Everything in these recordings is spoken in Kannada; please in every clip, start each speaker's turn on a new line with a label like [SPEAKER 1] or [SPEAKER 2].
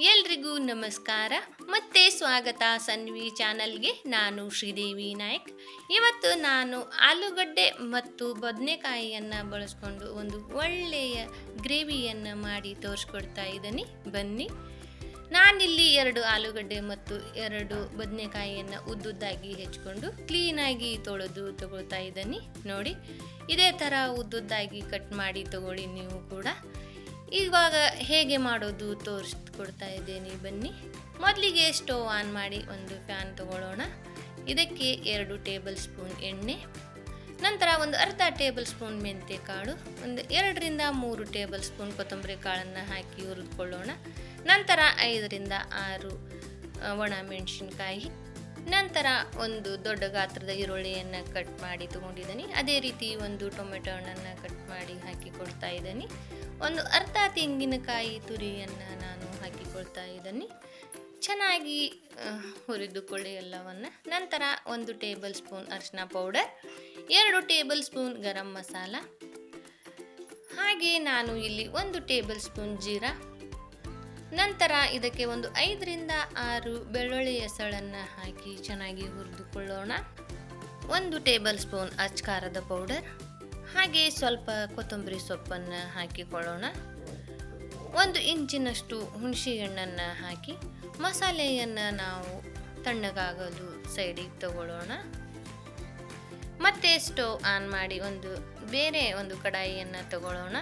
[SPEAKER 1] ಎಲ್ರಿಗೂ ನಮಸ್ಕಾರ. ಮತ್ತೆ ಸ್ವಾಗತ ಸನ್ವಿ ಚಾನಲ್ಗೆ. ನಾನು ಶ್ರೀದೇವಿ ನಾಯಕ್. ಇವತ್ತು ನಾನು ಆಲೂಗಡ್ಡೆ ಮತ್ತು ಬದನೆಕಾಯಿಯನ್ನು ಬಳಸ್ಕೊಂಡು ಒಂದು ಒಳ್ಳೆಯ ಗ್ರೇವಿಯನ್ನು ಮಾಡಿ ತೋರಿಸ್ಕೊಡ್ತಾ ಇದ್ದೀನಿ. ಬನ್ನಿ. ನಾನಿಲ್ಲಿ ಎರಡು ಆಲೂಗಡ್ಡೆ ಮತ್ತು ಎರಡು ಬದನೆಕಾಯಿಯನ್ನು ಉದ್ದುದ್ದಾಗಿ ಹೆಚ್ಕೊಂಡು ಕ್ಲೀನಾಗಿ ತೊಳೆದು ತಗೊಳ್ತಾ ಇದ್ದೀನಿ. ನೋಡಿ, ಇದೇ ಥರ ಉದ್ದುದ್ದಾಗಿ ಕಟ್ ಮಾಡಿ ತಗೊಳ್ಳಿ ನೀವು ಕೂಡ. ಇವಾಗ ಹೇಗೆ ಮಾಡೋದು ತೋರಿಸ್ಕೊಡ್ತಾ ಇದ್ದೀನಿ, ಬನ್ನಿ. ಮೊದಲಿಗೆ ಸ್ಟೋವ್ ಆನ್ ಮಾಡಿ ಒಂದು ಫ್ಯಾನ್ ತಗೊಳ್ಳೋಣ. ಇದಕ್ಕೆ ಎರಡು ಟೇಬಲ್ ಸ್ಪೂನ್ ಎಣ್ಣೆ, ನಂತರ ಒಂದು ಅರ್ಧ ಟೇಬಲ್ ಸ್ಪೂನ್ ಮೆಂತ್ಯ ಕಾಳು ಒಂದು ಎರಡರಿಂದ ಮೂರು ಟೇಬಲ್ ಸ್ಪೂನ್ ಕೊತ್ತಂಬರಿ ಕಾಳನ್ನು ಹಾಕಿ ಹುರಿದುಕೊಳ್ಳೋಣ. ನಂತರ ಐದರಿಂದ ಆರು ಒಣ ಮೆಣಸಿನ್ಕಾಯಿ, ನಂತರ ಒಂದು ದೊಡ್ಡ ಗಾತ್ರದ ಈರುಳ್ಳಿಯನ್ನು ಕಟ್ ಮಾಡಿ ತೊಗೊಂಡಿದ್ದೀನಿ. ಅದೇ ರೀತಿ ಒಂದು ಟೊಮೆಟೊ ಹಣ್ಣನ್ನು ಕಟ್ ಮಾಡಿ ಹಾಕಿ ಕೊಡ್ತಾ ಇದ್ದೀನಿ. ಒಂದು ಅರ್ಧ ತೆಂಗಿನಕಾಯಿ ತುರಿಯನ್ನು ನಾನು ಹಾಕಿಕೊಳ್ತಾ ಇದ್ದೀನಿ. ಚೆನ್ನಾಗಿ ಹುರಿದುಕೊಳ್ಳಿ ಎಲ್ಲವನ್ನು. ನಂತರ ಒಂದು ಟೇಬಲ್ ಸ್ಪೂನ್ ಅರಿಶಿನ ಪೌಡರ್, ಎರಡು ಟೇಬಲ್ ಸ್ಪೂನ್ ಗರಂ ಮಸಾಲ. ಹಾಗೆ ನಾನು ಇಲ್ಲಿ ಒಂದು ಟೇಬಲ್ ಸ್ಪೂನ್ ಜೀರಾ. ನಂತರ ಇದಕ್ಕೆ ಒಂದು ಐದರಿಂದ ಆರು ಬೆಳ್ಳುಳ್ಳಿ ಎಸಳನ್ನು ಹಾಕಿ ಚೆನ್ನಾಗಿ ಹುರಿದುಕೊಳ್ಳೋಣ. ಒಂದು ಟೇಬಲ್ ಸ್ಪೂನ್ ಅಚ್ಕಾರದ ಪೌಡರ್. ಹಾಗೆ ಸ್ವಲ್ಪ ಕೊತ್ತಂಬರಿ ಸೊಪ್ಪನ್ನು ಹಾಕಿಕೊಳ್ಳೋಣ. ಒಂದು ಇಂಚಿನಷ್ಟು ಹುಣಸೆ ಹಣ್ಣನ್ನು ಹಾಕಿ ಮಸಾಲೆಯನ್ನು ನಾವು ತಣ್ಣಗಾಗಲು ಸೈಡಿಗೆ ತಗೊಳ್ಳೋಣ. ಮತ್ತೆ ಸ್ಟವ್ ಆನ್ ಮಾಡಿ ಒಂದು ಬೇರೆ ಒಂದು ಕಡಾಯಿಯನ್ನು ತಗೊಳ್ಳೋಣ.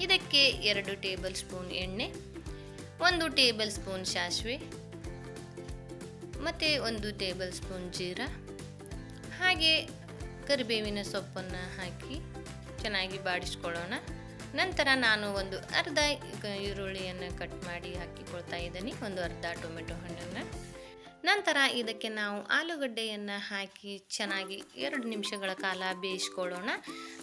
[SPEAKER 1] ಇದಕ್ಕೆ ಎರಡು ಟೇಬಲ್ ಸ್ಪೂನ್ ಎಣ್ಣೆ, ಒಂದು ಟೇಬಲ್ ಸ್ಪೂನ್ ಸಾಸಿವೆ, ಮತ್ತು ಒಂದು ಟೇಬಲ್ ಸ್ಪೂನ್ ಜೀರಾ, ಹಾಗೆ ಕರಿಬೇವಿನ ಸೊಪ್ಪನ್ನು ಹಾಕಿ ಚೆನ್ನಾಗಿ ಬಾಡಿಸ್ಕೊಳ್ಳೋಣ. ನಂತರ ನಾನು ಒಂದು ಅರ್ಧ ಈರುಳ್ಳಿಯನ್ನು ಕಟ್ ಮಾಡಿ ಹಾಕಿಕೊಳ್ತಾ ಇದ್ದೀನಿ. ಒಂದು ಅರ್ಧ ಟೊಮೆಟೊ ಹಣ್ಣನ್ನು. ನಂತರ ಇದಕ್ಕೆ ನಾವು ಆಲೂಗಡ್ಡೆಯನ್ನು ಹಾಕಿ ಚೆನ್ನಾಗಿ ಎರಡು ನಿಮಿಷಗಳ ಕಾಲ ಬೇಯಿಸ್ಕೊಳ್ಳೋಣ.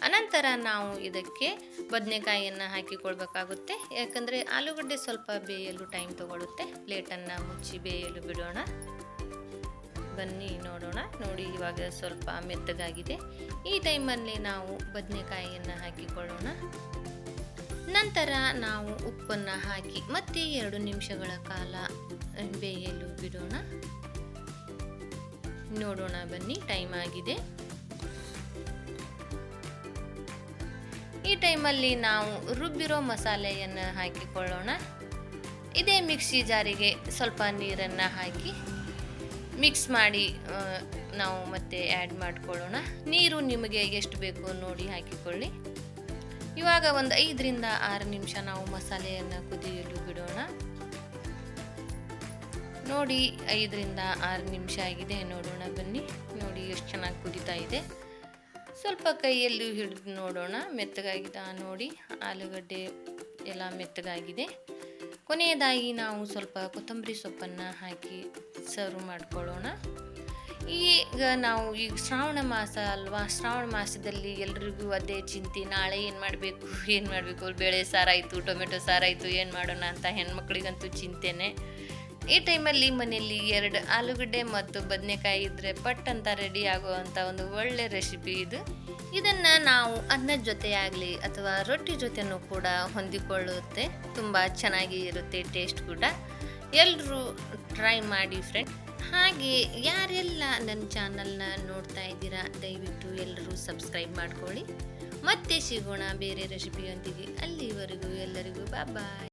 [SPEAKER 1] ಅನಂತರ ನಾವು ಇದಕ್ಕೆ ಬದನೆಕಾಯಿಯನ್ನು ಹಾಕಿಕೊಳ್ಬೇಕಾಗುತ್ತೆ. ಯಾಕಂದರೆ ಆಲೂಗಡ್ಡೆ ಸ್ವಲ್ಪ ಬೇಯಲು ಟೈಮ್ ತಗೊಳ್ಳುತ್ತೆ ಪ್ಲೇಟನ್ನು ಮುಚ್ಚಿ ಬೇಯಲು ಬಿಡೋಣ. ಬನ್ನಿ ನೋಡೋಣ. ನೋಡಿ, ಇವಾಗ ಸ್ವಲ್ಪ ಮೆತ್ತಗಾಗಿದೆ. ಈ ಟೈಮಲ್ಲಿ ನಾವು ಬದನೆಕಾಯಿಯನ್ನು ಹಾಕಿಕೊಳ್ಳೋಣ. ನಂತರ ನಾವು ಉಪ್ಪನ್ನು ಹಾಕಿ ಮತ್ತೆ ಎರಡು ನಿಮಿಷಗಳ ಕಾಲ ಬೇಯಲು ಬಿಡೋಣ. ನೋಡೋಣ ಬನ್ನಿ, ಟೈಮ್ ಆಗಿದೆ. ಈ ಟೈಮಲ್ಲಿ ನಾವು ರುಬ್ಬಿರೋ ಮಸಾಲೆಯನ್ನು ಹಾಕಿಕೊಳ್ಳೋಣ. ಇದೇ ಮಿಕ್ಸಿ ಜಾರಿಗೆ ಸ್ವಲ್ಪ ನೀರನ್ನು ಹಾಕಿ. ಮಿಕ್ಸ್ ಮಾಡಿ ನಾವು ಮತ್ತೆ ಆ್ಯಡ್ ಮಾಡಿಕೊಳ್ಳೋಣ. ನೀರು ನಿಮಗೆ ಎಷ್ಟು ಬೇಕು ನೋಡಿ ಹಾಕಿಕೊಳ್ಳಿ. ಇವಾಗ ಒಂದು ಐದರಿಂದ ಆರು ನಿಮಿಷ ನಾವು ಮಸಾಲೆಯನ್ನು ಕುದಿಯಲು ಬಿಡೋಣ. ನೋಡಿ, ಐದರಿಂದ ಆರು ನಿಮಿಷ ಆಗಿದೆ. ನೋಡೋಣ ಬನ್ನಿ. ನೋಡಿ ಎಷ್ಟು ಚೆನ್ನಾಗಿ ಕುದಿತಾ ಇದೆ. ಸ್ವಲ್ಪ ಕೈಯಲ್ಲಿ ಹಿಡಿದು ನೋಡೋಣ. ಮೆತ್ತಗಾಗಿದೆ ನೋಡಿ. ಆಲೂಗಡ್ಡೆ ಎಲ್ಲ ಮೆತ್ತಗಾಗಿದೆ. ಕೊನೆಯದಾಗಿ ನಾವು ಸ್ವಲ್ಪ ಕೊತ್ತಂಬರಿ ಸೊಪ್ಪನ್ನು ಹಾಕಿ ಸರ್ವ್ ಮಾಡಿಕೊಳ್ಳೋಣ. ಈಗ ನಾವು ಈಗ ಶ್ರಾವಣ ಮಾಸ ಅಲ್ವಾ? ಶ್ರಾವಣ ಮಾಸದಲ್ಲಿ ಎಲ್ರಿಗೂ ಅದೇ ಚಿಂತೆ, ನಾಳೆ ಏನು ಮಾಡಬೇಕು ಏನು ಮಾಡಬೇಕು? ಬೇಳೆ ಸಾರಾಯಿತು, ಟೊಮೆಟೊ ಸಾರಾಯಿತು, ಏನು ಮಾಡೋಣ ಅಂತ ಹೆಣ್ಮಕ್ಳಿಗಂತೂ ಚಿಂತೆನೆ. ಈ ಟೈಮಲ್ಲಿ ಮನೆಯಲ್ಲಿ ಎರಡು ಆಲೂಗಡ್ಡೆ ಮತ್ತು ಬದನೆಕಾಯಿ ಇದ್ದರೆ ಪಟ್ ಅಂತ ರೆಡಿ ಆಗುವಂಥ ಒಂದು ಒಳ್ಳೆ ರೆಸಿಪಿ ಇದು. ಇದನ್ನು ನಾವು ಅನ್ನದ ಜೊತೆ ಅಥವಾ ರೊಟ್ಟಿ ಜೊತೆನೂ ಕೂಡ ಹೊಂದಿಕೊಳ್ಳುತ್ತೆ. ತುಂಬ ಚೆನ್ನಾಗಿ ಇರುತ್ತೆ ಟೇಸ್ಟ್ ಕೂಡ. ಎಲ್ಲರೂ ಟ್ರೈ ಮಾಡಿ ಫ್ರೆಂಡ್ ಹಾಗೆ ಯಾರೆಲ್ಲ ನನ್ನ ಚಾನಲ್ನ ನೋಡ್ತಾ ಇದ್ದೀರಾ, ದಯವಿಟ್ಟು ಎಲ್ಲರೂ ಸಬ್ಸ್ಕ್ರೈಬ್ ಮಾಡ್ಕೊಳ್ಳಿ. ಮತ್ತೆ ಸಿಗೋಣ ಬೇರೆ ರೆಸಿಪಿಯೊಂದಿಗೆ ಅಲ್ಲಿವರೆಗೂ ಎಲ್ಲರಿಗೂ ಬಾಯ್